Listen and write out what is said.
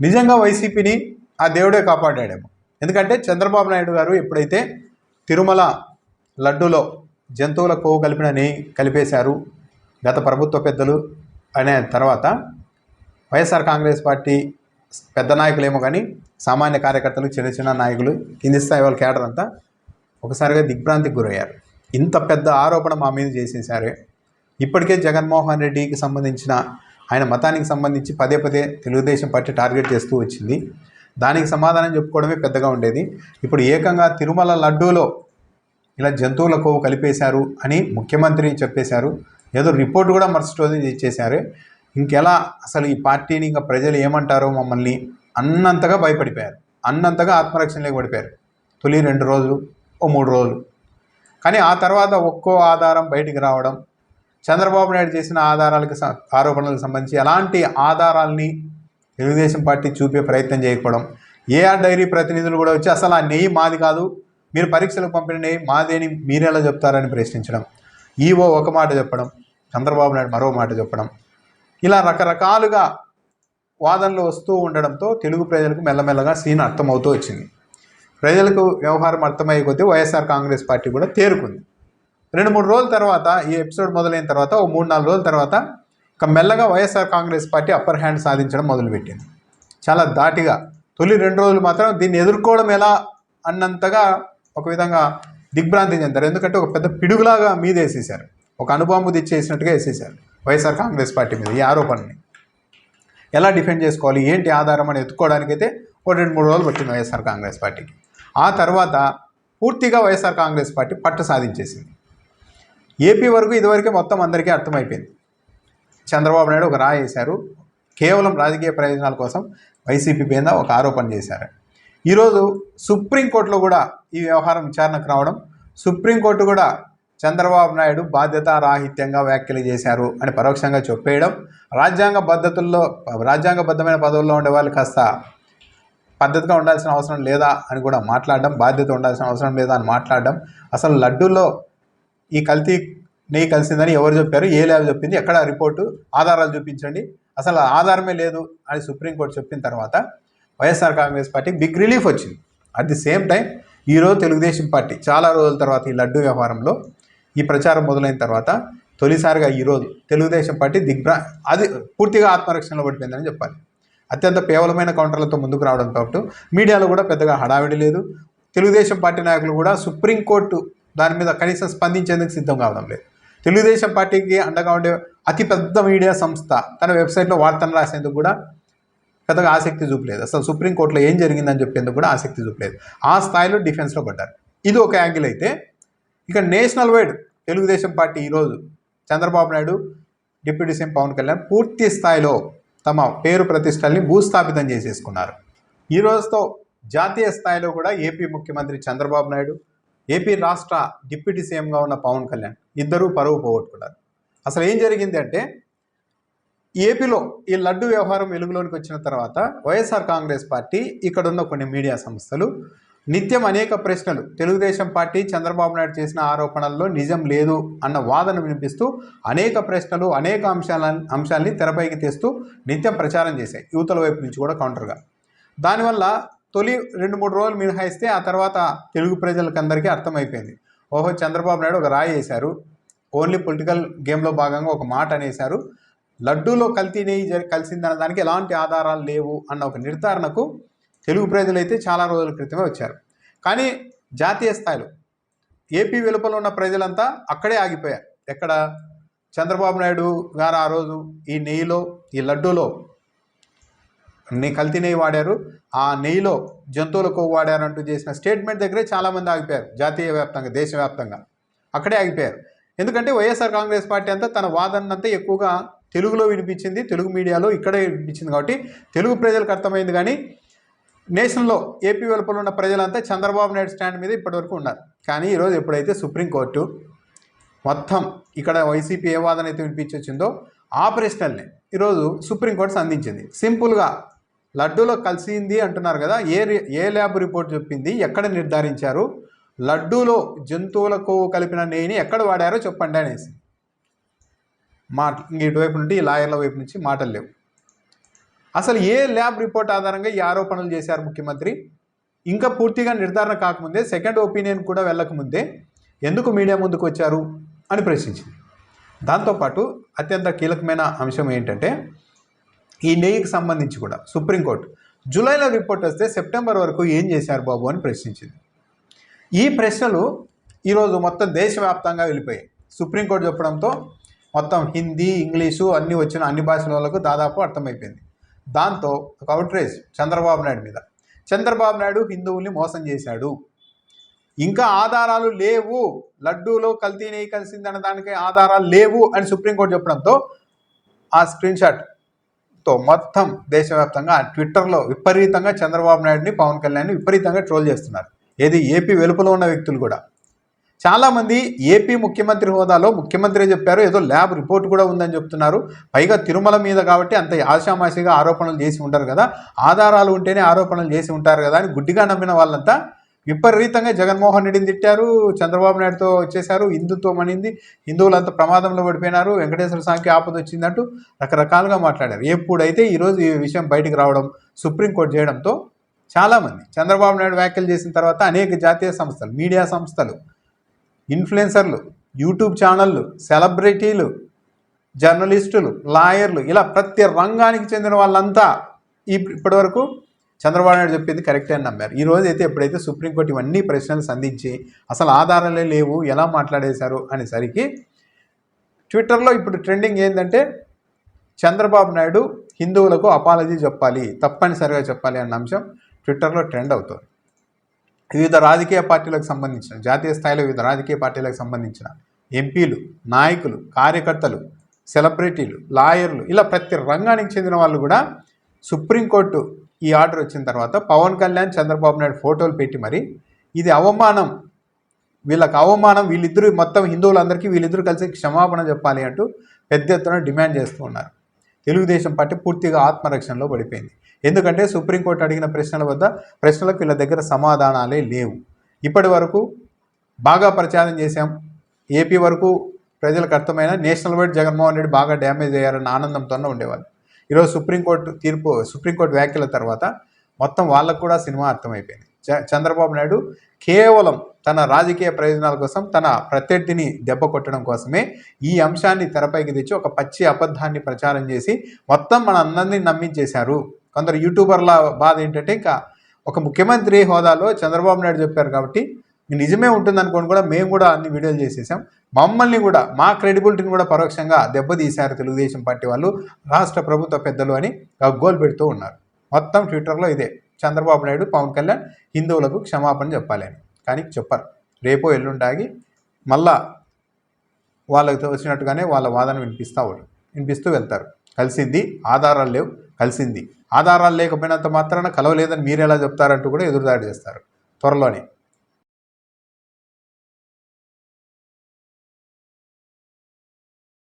నిజంగా వైసీపీని ఆ దేవుడే కాపాడాడేమో. ఎందుకంటే చంద్రబాబు నాయుడు గారు ఎప్పుడైతే తిరుమల లడ్డూలో జంతువుల కొవ్వు కలిపిన నెయ్యి కలిపేశారు గత ప్రభుత్వ పెద్దలు అనే తర్వాత వైఎస్ఆర్ కాంగ్రెస్ పార్టీ పెద్ద నాయకులేమో కానీ సామాన్య కార్యకర్తలు చిన్న చిన్న నాయకులు కింది స్థాయి వాళ్ళ కేడర్ అంతా ఒకసారిగా దిగ్భ్రాంతికి గురయ్యారు. ఇంత పెద్ద ఆరోపణ మా మీద చేసేసారే ఇప్పటికే జగన్మోహన్ రెడ్డికి సంబంధించిన ఆయన మతానికి సంబంధించి పదే పదే తెలుగుదేశం పార్టీ టార్గెట్ చేస్తూ వచ్చింది. దానికి సమాధానం చెప్పుకోవడమే పెద్దగా ఉండేది. ఇప్పుడు ఏకంగా తిరుమల లడ్డూలో ఇలా జంతువుల కొవ్వు కలిపేశారు అని ముఖ్యమంత్రి చెప్పేశారు. ఏదో రిపోర్ట్ కూడా మరుసటి రోజు ఇచ్చేశారు ఇంకెలా అసలు ఈ పార్టీని ఇంకా ప్రజలు ఏమంటారో మమ్మల్ని అన్నంతగా భయపడిపోయారు. అన్నంతగా ఆత్మరక్షణలోకి పడిపోయారు. తొలి రెండు రోజులు ఓ మూడు రోజులు. కానీ ఆ తర్వాత ఒక్కో ఆధారం బయటికి రావడం చంద్రబాబు నాయుడు చేసిన ఆధారాలకు ఆరోపణలకు సంబంధించి ఎలాంటి ఆధారాల్ని తెలుగుదేశం పార్టీ చూపే ప్రయత్నం చేయకపోవడం ఏఆర్ డైరీ ప్రతినిధులు కూడా వచ్చి అసలు ఆ నెయ్యి మాది కాదు మీరు పరీక్షలకు పంపిన నెయ్యి మాదేని మీరెలా చెప్తారని ప్రశ్నించడం ఈవో ఒక మాట చెప్పడం చంద్రబాబు నాయుడు మరో మాట చెప్పడం ఇలా రకరకాలుగా వాదనలు వస్తూ ఉండడంతో తెలుగు ప్రజలకు మెల్లమెల్లగా సీన్ అర్థమవుతూ వచ్చింది. ప్రజలకు వ్యవహారం అర్థమయ్యే కొద్దీ వైఎస్ఆర్ కాంగ్రెస్ పార్టీ కూడా తేరుకుంది. రెండు మూడు రోజుల తర్వాత ఈ ఎపిసోడ్ మొదలైన తర్వాత ఓ మూడు నాలుగు రోజుల తర్వాత ఒక మెల్లగా YSR Congress party upper hand సాధించడం మొదలుపెట్టింది. చాలా దాటిగా తొలి రెండు రోజులు మాత్రం దీన్ని ఎదుర్కోవడం ఎలా అన్నంతగా ఒక విధంగా దిగ్భ్రాంతి చెందారు. ఎందుకంటే ఒక పెద్ద పిడుగులాగా మీద వేసేసారు ఒక అనుబాంబు తెచ్చేసినట్టుగా వేసేసారు వైఎస్ఆర్ కాంగ్రెస్ పార్టీ మీద ఈ ఆరోపణని. ఎలా డిఫెండ్ చేసుకోవాలి? ఏంటి ఆధారం అని ఎత్తుకోవడానికైతే ఒక రెండు మూడు రోజులు పట్టింది వైఎస్ఆర్ కాంగ్రెస్ పార్టీకి. ఆ తర్వాత పూర్తిగా వైఎస్ఆర్ కాంగ్రెస్ పార్టీ పట్టు సాధించేసింది. ఏపీ వరకు ఇదివరకే మొత్తం అందరికీ అర్థమైపోయింది. చంద్రబాబు నాయుడు ఒక రా వేశారు. కేవలం రాజకీయ ప్రయోజనాల కోసం వైసీపీ మీద ఒక ఆరోపణ చేశారు. ఈరోజు సుప్రీంకోర్టులో కూడా ఈ వ్యవహారం విచారణకు రావడం సుప్రీంకోర్టు కూడా చంద్రబాబు నాయుడు బాధ్యతారాహిత్యంగా వ్యాఖ్యలు చేశారు అని పరోక్షంగా చెప్పేయడం రాజ్యాంగ పద్ధతుల్లో రాజ్యాంగబద్ధమైన పదవుల్లో ఉండే వాళ్ళు కాస్త పద్ధతిగా ఉండాల్సిన అవసరం లేదా అని కూడా మాట్లాడడం బాధ్యత ఉండాల్సిన అవసరం లేదా అని మాట్లాడడం అసలు లడ్డూలో ఈ కల్తీ నెయ్యి కలిసిందని ఎవరు చెప్పారు? ఏ ల్యాబ్ చెప్పింది? ఎక్కడ రిపోర్టు? ఆధారాలు చూపించండి. అసలు ఆధారమే లేదు అని సుప్రీంకోర్టు చెప్పిన తర్వాత వైఎస్ఆర్ కాంగ్రెస్ పార్టీకి బిగ్ రిలీఫ్ వచ్చింది. అట్ ది సేమ్ టైం ఈరోజు తెలుగుదేశం పార్టీ చాలా రోజుల తర్వాత ఈ లడ్డు వ్యవహారంలో ఈ ప్రచారం మొదలైన తర్వాత తొలిసారిగా ఈరోజు తెలుగుదేశం పార్టీ దిగ్భ్రా అది పూర్తిగా ఆత్మరక్షణలో పడిపోయిందని చెప్పాలి. అత్యంత పేవలమైన కౌంటర్లతో ముందుకు రావడంతో పాటు మీడియాలో కూడా పెద్దగా హడావిడి లేదు. తెలుగుదేశం పార్టీ నాయకులు కూడా సుప్రీంకోర్టు దాని మీద కనీసం స్పందించేందుకు సిద్ధం కావడం లేదు. తెలుగుదేశం పార్టీకి అండగా ఉండే అతిపెద్ద మీడియా సంస్థ తన వెబ్సైట్లో వార్తలు రాసేందుకు కూడా పెద్దగా ఆసక్తి చూపలేదు. అసలు సుప్రీంకోర్టులో ఏం జరిగిందని చెప్పేందుకు కూడా ఆసక్తి చూపలేదు. ఆ స్థాయిలో డిఫెన్స్లో పడ్డారు. ఇది ఒక యాంగిల్ అయితే ఇక నేషనల్ వైడ్ తెలుగుదేశం పార్టీ ఈరోజు చంద్రబాబు నాయుడు డిప్యూటీ సీఎం పవన్ కళ్యాణ్ పూర్తి స్థాయిలో తమ పేరు ప్రతిష్టల్ని భూస్థాపితం చేసేసుకున్నారు. ఈ రోజుతో జాతీయ స్థాయిలో కూడా ఏపీ ముఖ్యమంత్రి చంద్రబాబు నాయుడు ఏపీ రాష్ట్ర డిప్యూటీ సీఎంగా ఉన్న పవన్ కళ్యాణ్ ఇద్దరూ పరువు పోగొట్టుకున్నారు. అసలు ఏం జరిగింది అంటే ఏపీలో ఈ లడ్డు వ్యవహారం వెలుగులోనికి వచ్చిన తర్వాత వైఎస్ఆర్ కాంగ్రెస్ పార్టీ ఇక్కడ ఉన్న కొన్ని మీడియా సంస్థలు నిత్యం అనేక ప్రశ్నలు తెలుగుదేశం పార్టీ చంద్రబాబు నాయుడు చేసిన ఆరోపణల్లో నిజం లేదు అన్న వాదన వినిపిస్తూ అనేక ప్రశ్నలు అనేక అంశాల అంశాల్ని తెరపైకి తెస్తూ నిత్యం ప్రచారం చేశాయి. యువతల వైపు నుంచి కూడా కౌంటర్గా దానివల్ల తొలి రెండు మూడు రోజులు మినహాయిస్తే ఆ తర్వాత తెలుగు ప్రజలకందరికీ అర్థమైపోయింది. ఓహో చంద్రబాబు నాయుడు ఒక రాయి వేశారు. ఓన్లీ పొలిటికల్ గేమ్లో భాగంగా ఒక మాట అనేశారు. లడ్డూలో కల్తీ నెయ్యి కలిసిందన్న దానికి ఎలాంటి ఆధారాలు లేవు అన్న ఒక నిర్ధారణకు తెలుగు ప్రజలైతే చాలా రోజుల క్రితమే వచ్చారు. కానీ జాతీయ స్థాయిలో ఏపీ వెలుపల ఉన్న ప్రజలంతా అక్కడే ఆగిపోయారు. ఎక్కడ? చంద్రబాబు నాయుడు గారు ఆ రోజు ఈ నెయ్యిలో ఈ లడ్డూలో నెయ్యి కల్తీ నెయ్యి వాడారు. ఆ నెయ్యిలో జంతువుల కొవ్వు వాడారు అంటూ చేసిన స్టేట్మెంట్ దగ్గరే చాలామంది ఆగిపోయారు. జాతీయ వ్యాప్తంగా దేశవ్యాప్తంగా. అక్కడే ఆగిపోయారు. ఎందుకంటే వైఎస్ఆర్ కాంగ్రెస్ పార్టీ అంతా తన వాదనంతా ఎక్కువగా తెలుగులో వినిపించింది తెలుగు మీడియాలో ఇక్కడే వినిపించింది కాబట్టి తెలుగు ప్రజలకు అర్థమైంది కానీ నేషనల్లో ఏపీ వెలుపల ఉన్న ప్రజలంతా చంద్రబాబు నాయుడు స్టాండ్ మీద ఇప్పటివరకు ఉన్నారు. కానీ ఈరోజు ఎప్పుడైతే సుప్రీంకోర్టు మొత్తం ఇక్కడ వైసీపీ ఏ వాదన అయితే వినిపించొచ్చిందో ఆ ప్రశ్నల్ని ఈరోజు సుప్రీంకోర్టు సంధించింది. సింపుల్గా లడ్డూలో కలిసింది అంటున్నారు కదా ఏ ఏ ల్యాబ్ రిపోర్ట్ చెప్పింది ఎక్కడ నిర్ధారించారు లడ్డూలో జంతువులకు కలిపిన నెయ్యిని ఎక్కడ వాడారో చెప్పండి అనేసి. మాట ఇటువైపు నుండి లాయర్ల వైపు నుంచి మాటలు లేవు. అసలు ఏ ల్యాబ్ రిపోర్ట్ ఆధారంగా ఈ ఆరోపణలు చేశారు ముఖ్యమంత్రి? ఇంకా పూర్తిగా నిర్ధారణ కాకముందే సెకండ్ ఒపీనియన్ కూడా వెళ్ళకముందే ఎందుకు మీడియా ముందుకు వచ్చారు అని ప్రశ్నించింది. దాంతోపాటు అత్యంత కీలకమైన అంశం ఏంటంటే ఈ నెయ్యికి సంబంధించి కూడా సుప్రీంకోర్టు. జూలైలో రిపోర్ట్ వస్తే సెప్టెంబర్ వరకు ఏం చేశారు బాబు అని ప్రశ్నించింది. ఈ ప్రశ్నలు ఈరోజు మొత్తం దేశవ్యాప్తంగా వెళ్ళిపోయాయి. సుప్రీంకోర్టు చెప్పడంతో మొత్తం హిందీ ఇంగ్లీషు అన్నీ వచ్చిన అన్ని భాషల వాళ్ళకు దాదాపు అర్థమైపోయింది. దాంతో ఒక అవుట్రేజ్ చంద్రబాబు నాయుడు మీద. చంద్రబాబు నాయుడు హిందువుల్ని మోసం చేశాడు. ఇంకా ఆధారాలు లేవు. లడ్డూలో కల్తీ నెయ్యి కలిసిందన్న దానికి ఆధారాలు లేవు అని సుప్రీంకోర్టు చెప్పడంతో ఆ స్క్రీన్ తో మొత్తం దేశవ్యాప్తంగా ట్విట్టర్లో విపరీతంగా చంద్రబాబు నాయుడిని పవన్ కళ్యాణ్ని విపరీతంగా ట్రోల్ చేస్తున్నారు. ఏది ఏపీ వెలుపల ఉన్న వ్యక్తులు కూడా. చాలామంది ఏపీ ముఖ్యమంత్రి హోదాలో ముఖ్యమంత్రి చెప్పారు ఏదో ల్యాబ్ రిపోర్ట్ కూడా ఉందని చెప్తున్నారు. పైగా తిరుమల మీద కాబట్టి అంత ఆశామాషిగా ఆరోపణలు చేసి ఉంటారు కదా. ఆధారాలు ఉంటేనే ఆరోపణలు చేసి ఉంటారు కదా అని గుడ్డిగా నమ్మిన వాళ్ళంతా విపరీతంగా జగన్మోహన్ రెడ్డిని తిట్టారు చంద్రబాబు నాయుడుతో వచ్చేసారు హిందుత్వం అనింది హిందువులంతా ప్రమాదంలో పడిపోయినారు వెంకటేశ్వర స్వామికి ఆపద వచ్చిందంటూ రకరకాలుగా మాట్లాడారు. ఎప్పుడైతే ఈరోజు ఈ విషయం బయటికి రావడం సుప్రీంకోర్టు చేయడంతో చాలామంది చంద్రబాబు నాయుడు వ్యాఖ్యలు చేసిన తర్వాత అనేక జాతీయ సంస్థలు మీడియా సంస్థలు ఇన్ఫ్లుయెన్సర్లు యూట్యూబ్ ఛానళ్ళు సెలబ్రిటీలు జర్నలిస్టులు లాయర్లు ఇలా ప్రతి రంగానికి చెందిన వాళ్ళంతా ఇప్పటివరకు చంద్రబాబు నాయుడు చెప్పింది కరెక్టే అని నమ్మారు. ఈ రోజు అయితే ఎప్పుడైతే సుప్రీంకోర్టు ఇవన్నీ ప్రశ్నలు సంధించి అసలు ఆధారాలే లేవు ఎలా మాట్లాడేశారు అనేసరికి ట్విట్టర్లో ఇప్పుడు ట్రెండింగ్ ఏంటంటే చంద్రబాబు నాయుడు హిందువులకు అపాలజీ చెప్పాలి తప్పనిసరిగా చెప్పాలి అన్న అంశం ట్విట్టర్లో ట్రెండ్ అవుతుంది. వివిధ రాజకీయ పార్టీలకు సంబంధించిన జాతీయ స్థాయిలో వివిధ రాజకీయ పార్టీలకు సంబంధించిన ఎంపీలు నాయకులు కార్యకర్తలు సెలబ్రిటీలు లాయర్లు ఇలా ప్రతి రంగానికి చెందిన వాళ్ళు కూడా సుప్రీంకోర్టు ఈ ఆర్డర్ వచ్చిన తర్వాత పవన్ కళ్యాణ్ చంద్రబాబు నాయుడు ఫోటోలు పెట్టి మరి ఇది అవమానం. వీళ్ళకి అవమానం వీళ్ళిద్దరూ మొత్తం హిందువులందరికీ వీళ్ళిద్దరూ కలిసి క్షమాపణ చెప్పాలి అంటూ పెద్ద ఎత్తున డిమాండ్ చేస్తూ ఉన్నారు. తెలుగుదేశం పార్టీ పూర్తిగా ఆత్మరక్షణలో పడిపోయింది. ఎందుకంటే సుప్రీంకోర్టు అడిగిన ప్రశ్నల వద్ద ప్రశ్నలకు వీళ్ళ దగ్గర సమాధానాలే లేవు. ఇప్పటి వరకు బాగా ప్రచారం చేశాం. ఏపీ వరకు ప్రజలకు అర్థమైన నేషనల్ వైడ్ జగన్మోహన్ రెడ్డి బాగా డ్యామేజ్ అయ్యారన్న ఆనందంతోనే ఉండేవాళ్ళు. ఈరోజు సుప్రీంకోర్టు తీర్పు సుప్రీంకోర్టు వ్యాఖ్యల తర్వాత మొత్తం వాళ్ళకు కూడా సినిమా అర్థమైపోయింది. చ- చంద్రబాబు నాయుడు కేవలం తన రాజకీయ ప్రయోజనాల కోసం తన ప్రత్యర్థిని దెబ్బ కొట్టడం కోసమే ఈ అంశాన్ని తెరపైకి తెచ్చి ఒక పచ్చి అబద్ధాన్ని ప్రచారం చేసి మొత్తం మన అందరినీ నమ్మించేశారు. కొందరు యూట్యూబర్ల బాధ ఏంటంటే ఇంకా ఒక ముఖ్యమంత్రి హోదాలో చంద్రబాబు నాయుడు చెప్పారు కాబట్టి నిజమే ఉంటుంది అనుకోని కూడా మేము కూడా అన్ని వీడియోలు చేసేసాం. మమ్మల్ని కూడా మా క్రెడిబిలిటీని కూడా పరోక్షంగా దెబ్బతీశారు తెలుగుదేశం పార్టీ వాళ్ళు రాష్ట్ర ప్రభుత్వ పెద్దలు అని గగ్గోలు పెడుతూ ఉన్నారు. మొత్తం ట్విట్టర్లో ఇదే. చంద్రబాబు నాయుడు పవన్ కళ్యాణ్ హిందువులకు క్షమాపణ చెప్పాలని. కానీ చెప్పరు. రేపో ఎల్లుండాగి మళ్ళా వాళ్ళకి వచ్చినట్టుగానే వాళ్ళ వాదన వినిపిస్తూ వినిపిస్తూ వెళ్తారు. కలిసింది ఆధారాలు లేవు. కలిసింది. ఆధారాలు లేకపోయినంత మాత్రాన కలవలేదని మీరు ఎలా చెప్తారంటూ కూడా ఎదురుదాడి చేస్తారు. త్వరలోనే.